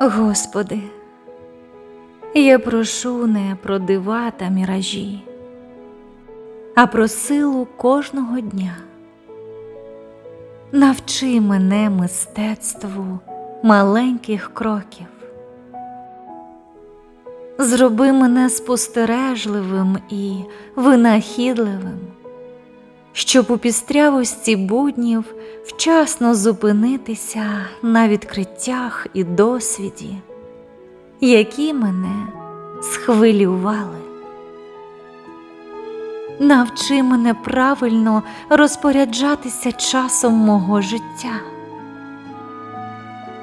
Господи, я прошу не про дива та міражі, а про силу кожного дня. Навчи мене мистецтву маленьких кроків. Зроби мене спостережливим і винахідливим, щоб у пістрявості буднів вчасно зупинитися на відкриттях і досвіді, які мене схвилювали. Навчи мене правильно розпоряджатися часом мого життя.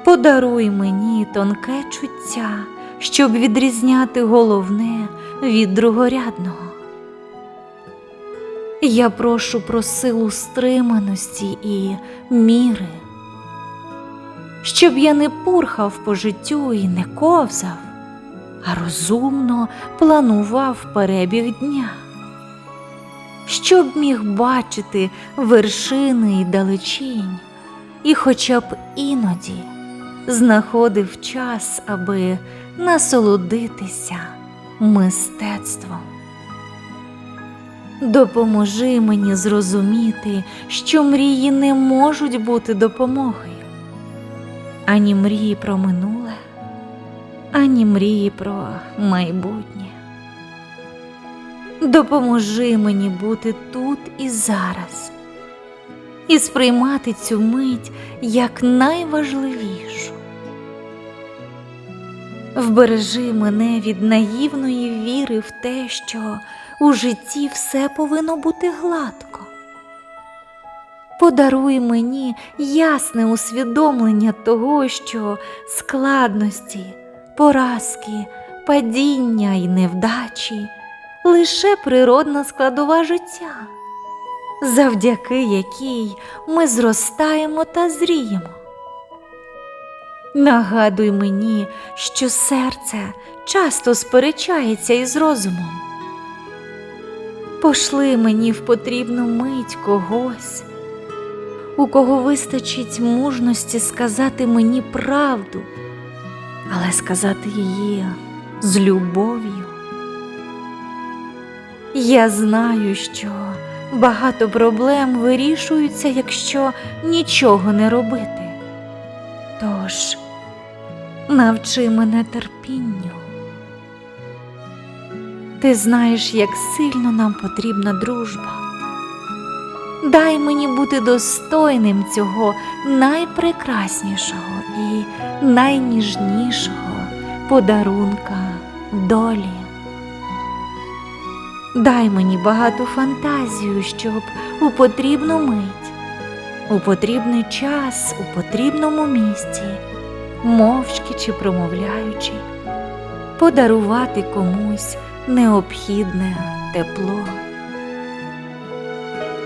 Подаруй мені тонке чуття, щоб відрізняти головне від другорядного. Я прошу про силу стриманості і міри, щоб я не пурхав по життю і не ковзав, а розумно планував перебіг дня, щоб міг бачити вершини й далечінь, і хоча б іноді знаходив час, аби насолодитися мистецтвом. Допоможи мені зрозуміти, що мрії не можуть бути допомогою. Ані мрії про минуле, ані мрії про майбутнє. Допоможи мені бути тут і зараз і сприймати цю мить як найважливішу. Вбережи мене від наївної віри в те, що у житті все повинно бути гладко. Подаруй мені ясне усвідомлення того, що складності, поразки, падіння і невдачі лише природна складова життя, завдяки якій ми зростаємо та зріємо. Нагадуй мені, що серце часто сперечається із розумом. Пошли мені в потрібну мить когось, у кого вистачить мужності сказати мені правду, але сказати її з любов'ю. Я знаю, що багато проблем вирішуються, якщо нічого не робити. Тож навчи мене терпінню. Ти знаєш, як сильно нам потрібна дружба. Дай мені бути достойним цього найпрекраснішого і найніжнішого подарунка долі. Дай мені багату фантазію, щоб у потрібну мить, у потрібний час, у потрібному місці, мовчки чи промовляючи, подарувати комусь необхідне тепло.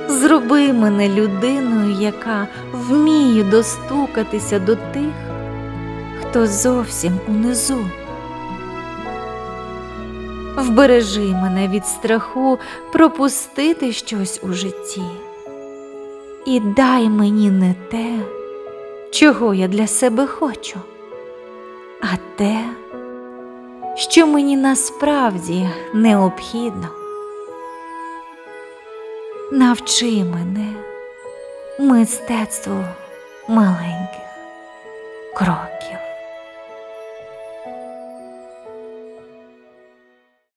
Зроби мене людиною, яка вміє достукатися до тих, хто зовсім унизу. Вбережи мене від страху пропустити щось у житті. І дай мені не те, чого я для себе хочу, а те, що мені насправді необхідно. Навчи мене мистецтву кроків.